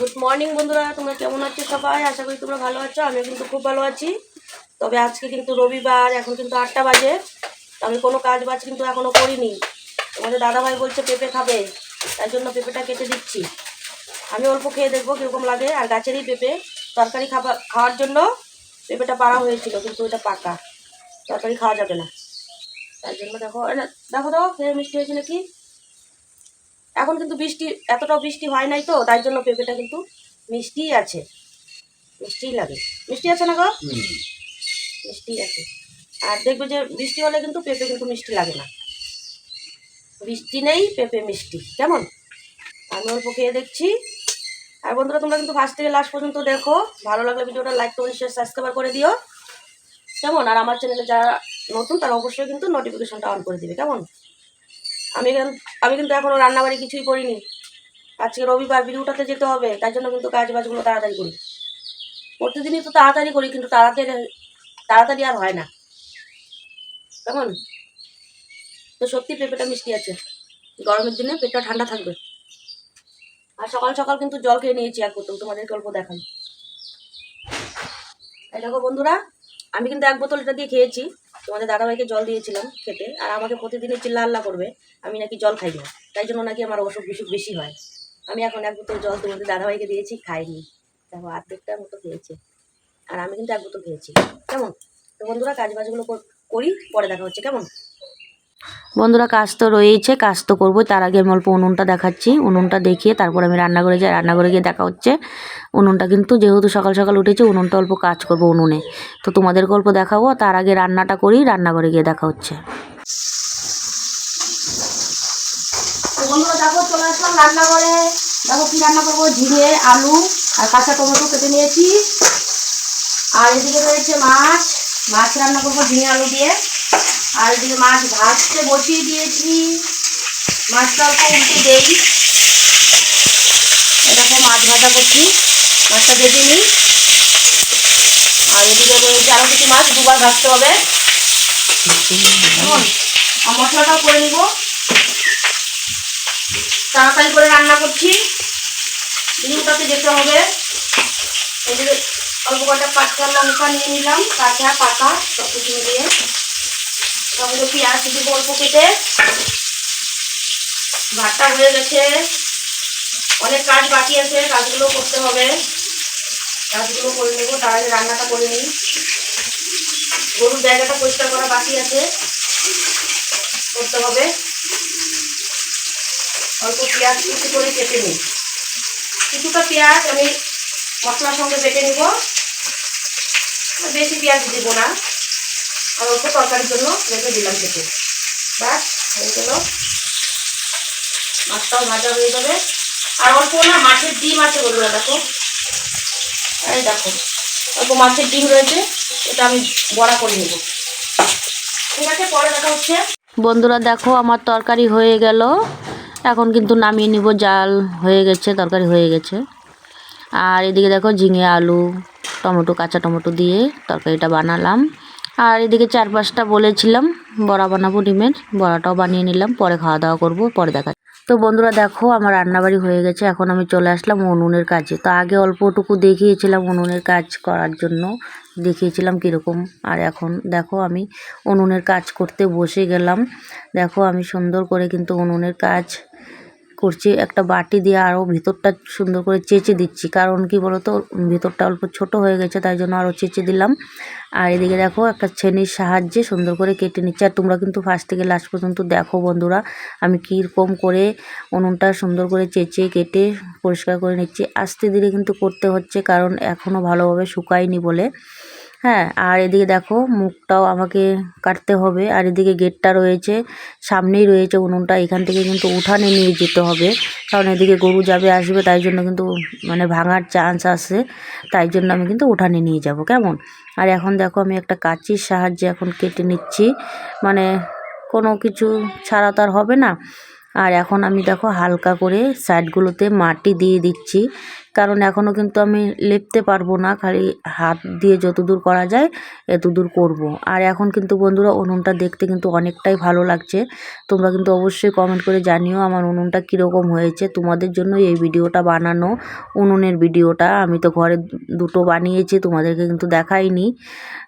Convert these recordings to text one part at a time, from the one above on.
Good morning বন্ধুরা। তোমরা কেমন আছো সবাই? আশা করি তোমরা ভালো আছো, আমিও কিন্তু খুব ভালো আছি। তবে আজকে কিন্তু রবিবার, এখন কিন্তু আটটা বাজে। আমি কোনো কাজ বাজ কিন্তু এখনও করিনি। তোমাদের দাদাভাই বলছে পেঁপে খাবে, তাই জন্য পেঁপেটা কেটে দিচ্ছি। আমি অল্প খেয়ে দেখব কীরকম লাগে। আর গাছেরই পেঁপে। তরকারি খাবার খাওয়ার জন্য পেঁপেটা পাড়া হয়েছিল, কিন্তু ওটা পাকা। তরকারি খাওয়া যাবে না। তার জন্য দেখো দেখো তো, খেয়ে মিষ্টি হয়েছে নাকি? এখন কিন্তু বৃষ্টি এতটাও বৃষ্টি হয় নাই তো তাই জন্য পেঁপেটা কিন্তু মিষ্টিই আছে। মিষ্টিই লাগে। মিষ্টি আছে না গো? মিষ্টি আছে। আর দেখবে যে বৃষ্টি হলে কিন্তু পেঁপে কিন্তু মিষ্টি লাগে না। বৃষ্টি নেই পেঁপে মিষ্টি। কেমন? আমি অল্প খেয়ে দেখছি। আর বন্ধুরা তোমরা কিন্তু ফার্স্ট থেকে লাস্ট পর্যন্ত দেখো। ভালো লাগলে ভিডিওটা লাইক কমেন্ট শেয়ার সাবস্ক্রাইব করে দিও। কেমন? আর আমার চ্যানেলে যারা নতুন তারা অবশ্যই কিন্তু নোটিফিকেশনটা অন করে দিবে। কেমন? আমি কিন্তু আমি কিন্তু এখনও রান্নাবাড়ি কিছুই করিনি। আজকে রবিবার উঠাতে যেতে হবে তাই জন্য কিন্তু কাজ বাজগুলো তাড়াতাড়ি করি। প্রতিদিনই তো তাড়াতাড়ি করি, কিন্তু তাড়াতাড়ি তাড়াতাড়ি আর হয় না। কেমন? তো সত্যি পেঁপেটা মিষ্টি আছে। গরমের দিনে পেটটা ঠান্ডা থাকবে। আর সকাল সকাল কিন্তু জল খেয়ে নিয়েছি এক বোতল, তোমাদেরকে অল্প দেখাই। এই দেখো বন্ধুরা, আমি কিন্তু এক বোতল এটা দিয়ে খেয়েছি। তোমাদের দাদাভাইকে জল দিয়েছিলাম খেতে, আর আমাকে প্রতিদিনই চিল্লা আল্লাহ করবে, আমি নাকি জল খাই না। তাই জন্য নাকি আমার অসুখ বিসুখ বেশি হয়। আমি এখন এক বোতল জল তোমাদের দাদাভাইকে দিয়েছি, খাইনি। দেখো আর্ধেকটা মতো খেয়েছে। আর আমি কিন্তু এক বোতল খেয়েছি। কেমন? তো বন্ধুরা কাজ বাজগুলো কর- করি, পরে দেখা হচ্ছে। কেমন? বন্ধুরা, কাজ তো রয়েছে কাজ তো করব। তার আগে আমি অল্প উনুনটা দেখাচ্ছি। উনুনটা দেখিয়ে তারপর আমি রান্নাঘরে যাই। রান্নাঘরে গিয়ে দেখা হচ্ছে, উনুনটা কিন্তু যেহেতু সকাল সকাল উঠেছে, উনুনটা অল্প কাজ করব উনুনে। তো তোমাদেরকে অল্প দেখাবো, তার আগে রান্নাটা করি, রান্নাঘরে গিয়ে দেখা হচ্ছে। দেখো রান্না করব? ঝিঙে, আলু আর কাঁচা টমেটো কেটে নিয়েছি। আর এদিকে রয়েছে মাছ। মাছ রান্না করব ঝিঙে, আলু দিয়ে। আর এদিকে মাছ ভাজতে বসিয়ে দিয়েছি। মাছটা অল্প উল্টে দেই। দেখো মাছ ভাজা করছি। মাছটা ভেজে নিই। আর এদিকে রয়েছে আরও কিছু মাছ, দুবার ভাজতে হবে। মশলাটাও করে নিবো। তাড়াতাড়ি করে রান্না করছি। ডিমটাতে যেতে হবে। যে অল্প কটা পাঁচটা লঙ্কা নিয়ে নিলাম। কাঁচা পাকা সব কিছু দিয়ে তারপরে পেঁয়াজ দিব অল্প কেটে। ভাতটা হয়ে গেছে। অনেক কাজ বাকি আছে, কাজগুলো করতে হবে। কাজগুলো করে নেব তার আগে রান্নাটা করে নিই। গরুর জায়গাটা পরিষ্কার করা বাকি আছে। করতে হবে। অল্প পেঁয়াজ কুচি করে কেটে নিই। কিছুটা পেঁয়াজ আমি মশলার সঙ্গে বেটে নিব। বেশি পেঁয়াজ দিব না। আর অল্প তরকারির জন্য রেখে দিলাম কেটে ব্যাস, হয়ে গেল। মাছটাও ভাজা হয়ে যাবে। আর অল্প না, মাছের ডিম আছে বলুন দেখো। এই দেখো, অল্প মাছের ডিম রয়েছে, এটা আমি বড়া করে নেব। ঠিক আছে, পরে দেখা হচ্ছে। বন্ধুরা, দেখো, আমার তরকারি হয়ে গেল। এখন কিন্তু নামিয়ে নিব, জাল হয়ে গেছে, তরকারি হয়ে গেছে। আর এদিকে দেখো, ঝিঙে আলু, টমেটো, কাঁচা টমেটো দিয়ে তরকারিটা বানালাম। আর এদিকে চার পাঁচটা বলেছিলাম, বড়া বানাবো ডিমের, বড়াটাও বানিয়ে নিলাম, পরে খাওয়া দাওয়া করব, পরে দেখা তো বন্ধুরা দেখো, আমার রান্নাবাড়ি হয়ে গেছে, এখন আমি চলে আসলাম উনুনের কাজে। তো আগে অল্পটুকু দেখিয়েছিলাম উনুনের কাজ করার জন্য, দেখিয়েছিলাম কীরকম। আর এখন দেখো, আমি উনুনের কাজ করতে বসে গেলাম। দেখো, আমি সুন্দর করে কিন্তু উনুনের কাজ করছি, একটা বাটি দিয়ে আরও ভিতরটা সুন্দর করে চেঁচে দিচ্ছি। কারণ কি বলতো, ভিতরটা অল্প ছোট হয়ে গেছে, তাই জন্য আরও চেঁচে দিলাম। আর এদিকে দেখো, একটা ছেনির সাহায্যে সুন্দর করে কেটে নিচ্ছি। আর তোমরা কিন্তু ফার্স্ট থেকে লাস্ট পর্যন্ত দেখো বন্ধুরা, আমি কীরকম করে উনুনটা সুন্দর করে চেঁচে কেটে পরিষ্কার করে নিচ্ছি। আস্তে ধীরে কিন্তু করতে হচ্ছে, কারণ এখনও ভালোভাবে শুকায়নি বলে। হ্যাঁ আর এদিকে দেখো মুখটাও আমাকে কাটতে হবে, আর এদিকে গেটটা রয়েছে, সামনেই রয়েছে উনুনটা, এখান থেকে কিন্তু উঠানে নিয়ে যেতে হবে, কারণ এদিকে গরু যাবে আসবে, তাই জন্য কিন্তু মানে ভাঙার চান্স আছে, তাই জন্য আমি কিন্তু উঠানে নিয়ে যাব, কেমন? আর এখন দেখো আমি একটা কাঁচির সাহায্যে এখন কেটে নিচ্ছি মানে কোনো কিছু ছাড়া তো আর হবে না, আর এখন আমি দেখো হালকা করে সাইডগুলোতে মাটি দিয়ে দিচ্ছি কারণ এখনও কিন্তু আমি লেপতে পারব না, খালি হাত দিয়ে যতদূর করা যায় এতদূর করব। আর এখন কিন্তু বন্ধুরা উনুনটা দেখতে কিন্তু অনেকটাই ভালো লাগছে। তোমরা কিন্তু অবশ্যই কমেন্ট করে জানিও আমার উনুনটা কীরকম হয়েছে, তোমাদের জন্য এই ভিডিওটা বানানো, উনুনের ভিডিওটা। আমি তো ঘরে দুটো বানিয়েছি, তোমাদেরকে কিন্তু দেখাইনি।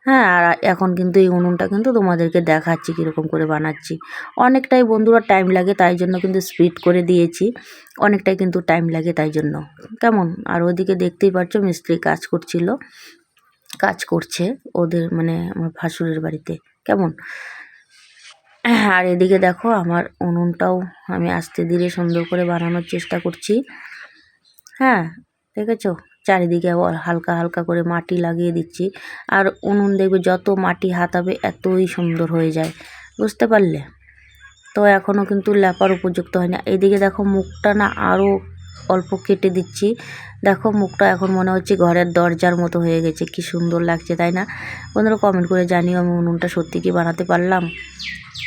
হ্যাঁ আর এখন কিন্তু এই উনুনটা কিন্তু তোমাদেরকে দেখাচ্ছি কীরকম করে বানাচ্ছি। অনেকটাই বন্ধুরা টাইম লাগে, তাই জন্য কিন্তু স্পিড করে দিয়েছি। অনেকটাই কিন্তু টাইম লাগে তাই জন্য। কেমন? আর ওদিকে দেখতেই পাচ্ছ মিস্ত্রি কাজ করছিল, কাজ করছে ওদের মানে আমার ভাসুরের বাড়িতে, কেমন? আর এদিকে দেখো আমার উনুনটাও আমি আস্তে ধীরে সুন্দর করে বানানোর চেষ্টা করছি। হ্যাঁ দেখেছ? চারিদিকে আবার হালকা হালকা করে মাটি লাগিয়ে দিচ্ছি। আর উনুন দেখবে যত মাটি হাতাবে এতই সুন্দর হয়ে যায়, বুঝতে পারলে? তো এখনও কিন্তু ল্যাপার উপযুক্ত হয় না। এদিকে দেখো মুখটা না আরও অল্প কেটে দিচ্ছি। দেখো মুখটা এখন মনে হচ্ছে ঘরের দরজার মতো হয়ে গেছে, কি সুন্দর লাগছে, তাই না? বন্ধুরা কমেন্ট করে জানিও আমি উনুনটা সত্যি কি বানাতে পারলাম?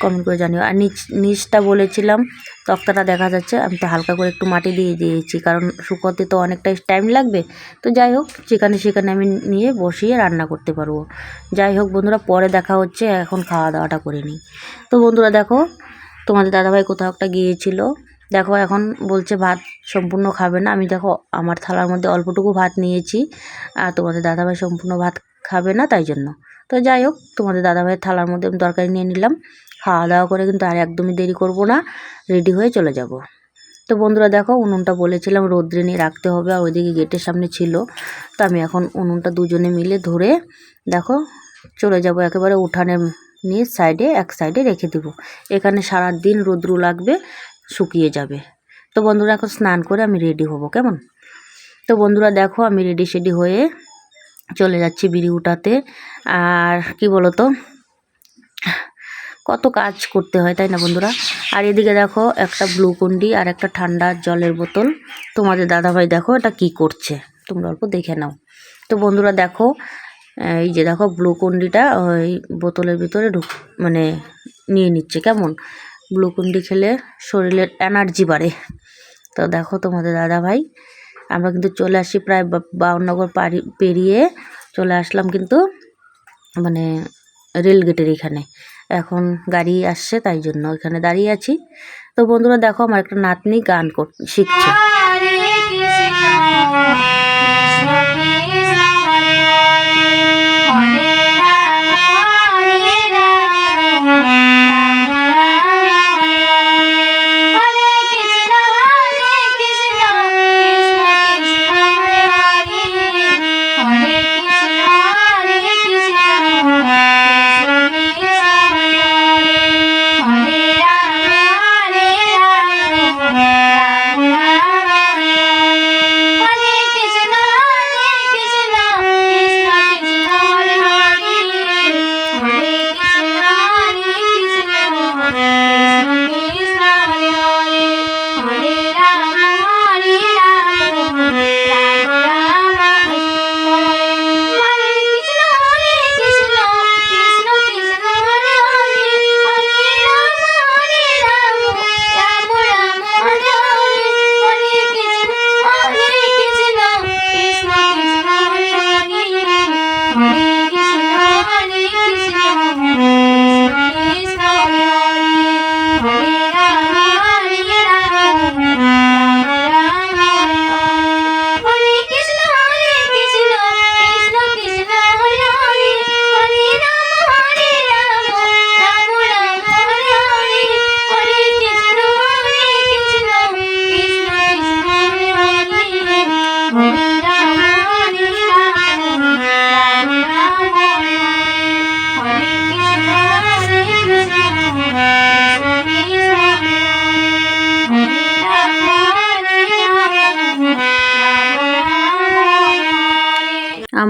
কমেন্ট করে জানিও। আর নিচ, নিচটা বলেছিলাম, তক্তাটা দেখা যাচ্ছে, আমি তো হালকা করে একটু মাটি দিয়ে দিয়েছি, কারণ শুকোতে তো অনেকটাই টাইম লাগবে। তো যাই হোক সেখানে সেখানে আমি নিয়ে বসিয়ে রান্না করতে পারব। যাই হোক বন্ধুরা, পরে দেখা হচ্ছে, এখন খাওয়া দাওয়াটা করে নিই। তো বন্ধুরা দেখো, তোমাদের দাদাভাই কোথাও একটা গিয়েছিল। দেখো এখন বলছে ভাত সম্পূর্ণ খাবে না। আমি দেখো আমার থালার মধ্যে অল্পটুকু ভাত নিয়েছি আর তোমাদের দাদাভাই সম্পূর্ণ ভাত খাবে না তাই জন্য। তো যাই হোক, তোমাদের দাদাভাইয়ের থালার মধ্যে আমি তরকারি নিয়ে নিলাম। খাওয়া দাওয়া করে কিন্তু আর একদমই দেরি করব না, রেডি হয়ে চলে যাব। তো বন্ধুরা দেখো, উনুনটা বলেছিলাম রোদ্রে নিয়ে রাখতে হবে আর ওইদিকে গেটের সামনে ছিল। তো আমি এখন উনুনটা দুজনে মিলে ধরে দেখো চলে যাব একেবারে উঠানে নিয়ে সাইডে, এক সাইডে রেখে দেব। এখানে সারা দিন রোদ্রু লাগবে। শুকিয়ে যাবে। তো বন্ধুরা, এখন স্নান করে আমি রেডি হব, কেমন? তো বন্ধুরা, দেখো আমি রেডি সেডি হয়ে চলে যাচ্ছি বিড়ি উঠাতে। আর কি বলো তো কত কাজ করতে হয়, তাই না বন্ধুরা? আর এদিকে দেখো, একটা গ্লুকন্ডি আর একটা ঠান্ডা জলের বোতল। তোমাদের দাদাভাই দেখো এটা কি করছে। তোমরা অল্প দেখে নাও। তো বন্ধুরা, দেখো, এই যে দেখো গ্লুকন্ডিটা ওই বোতলের ভিতরে ঢুক মানে নিয়ে নিচ্ছে, কেমন? গ্লুকন্ডি খেলে শরীরের এনার্জি বাড়ে। তো দেখো তোমাদের দাদাভাই, আমরা কিন্তু চলে আসি প্রায় বাউননগর পাড়ি পেরিয়ে চলে আসলাম কিন্তু মানে রেল গেটের এখানে। এখন গাড়ি আসছে তাই জন্য এখানে দাঁড়িয়ে আছি। তো বন্ধুরা দেখো আমার একটা নাতনি গান শিখছে?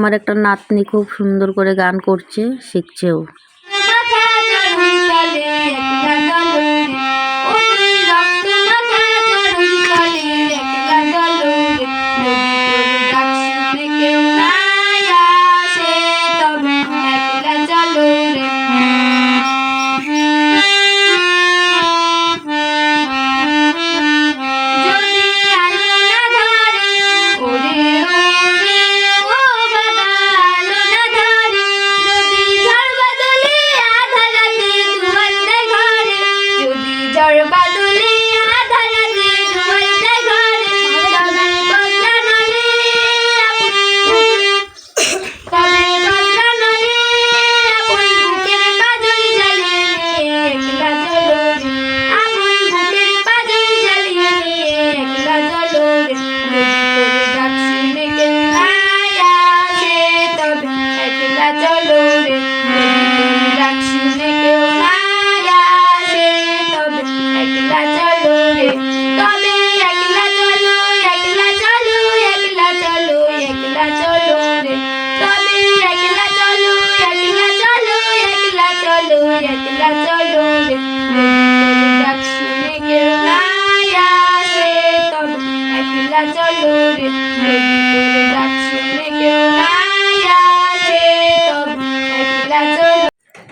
আমার একটা নাতনি খুব সুন্দর করে গান করছে শিখছেও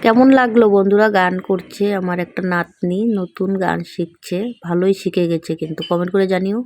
কেমন লাগল বন্ধুরা? গান করছে আমার একটা নাতনি, নতুন গান শিখছে, ভালোই শিখে গেছে কিন্তু। কমেন্ট করে জানিও।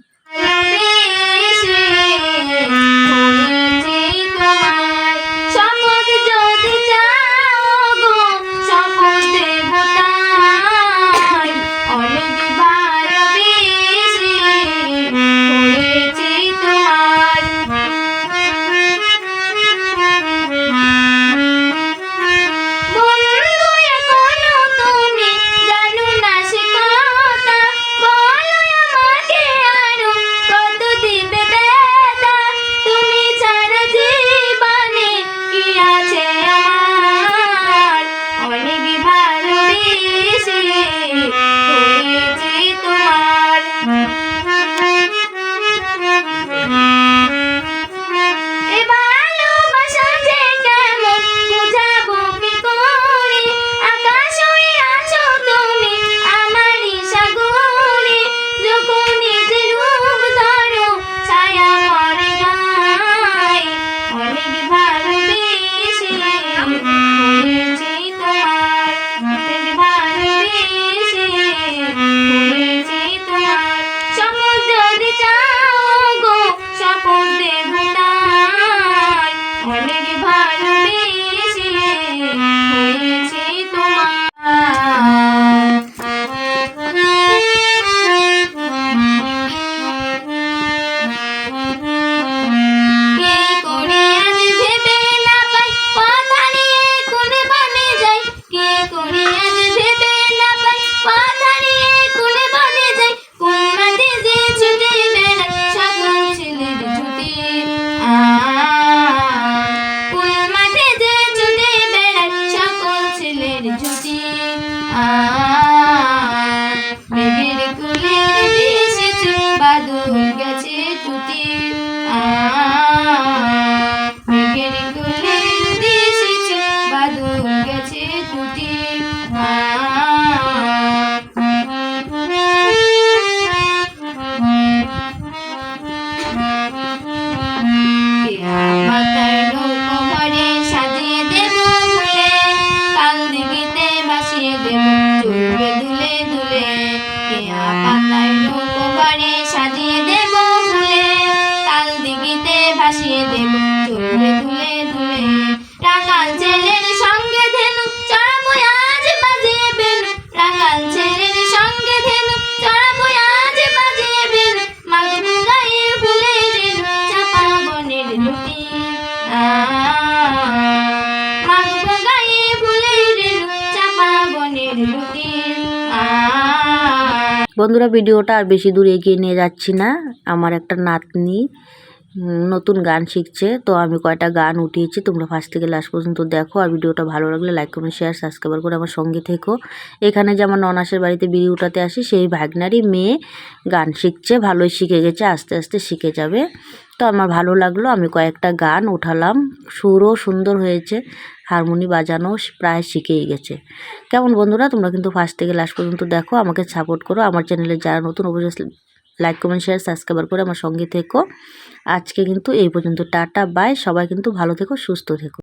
বন্ধুরা, ভিডিওটা আর বেশি দূর এগিয়ে নিয়ে যাচ্ছি না। আমার একটা নাতনি নতুন গান শিখছে, তো আমি কয়টা গান উঠিয়েছি, তোমরা ফার্স্ট থেকে লাস্ট পর্যন্ত দেখো। আর ভিডিওটা ভালো লাগলে লাইক কমেন্ট শেয়ার সাবস্ক্রাইব করে আমার সঙ্গে থেকো। এখানে যে আমার ননাসের বাড়িতে বিড়ি উঠাতে আসি, সেই ভাগনারই মেয়ে গান শিখছে, ভালোই শিখে গেছে, আস্তে আস্তে শিখে যাবে। তো আমার ভালো লাগল, আমি কয়েকটা গান উঠালাম। সুরও সুন্দর হয়েছে। হারমোনি বাজানো প্রায় শিখেই গেছে। কেমন বন্ধুরা? তোমরা কিন্তু ফার্স্ট থেকে লাস্ট পর্যন্ত দেখো, আমাকে সাপোর্ট করো। আমার চ্যানেলে যারা নতুন, অবশ্যই লাইক কমেন্ট শেয়ার সাবস্ক্রাইবার করে আমার সঙ্গে থেকো। আজকে কিন্তু এই পর্যন্ত। টাটা বাই সবাই কিন্তু ভালো থেকো, সুস্থ থেকো।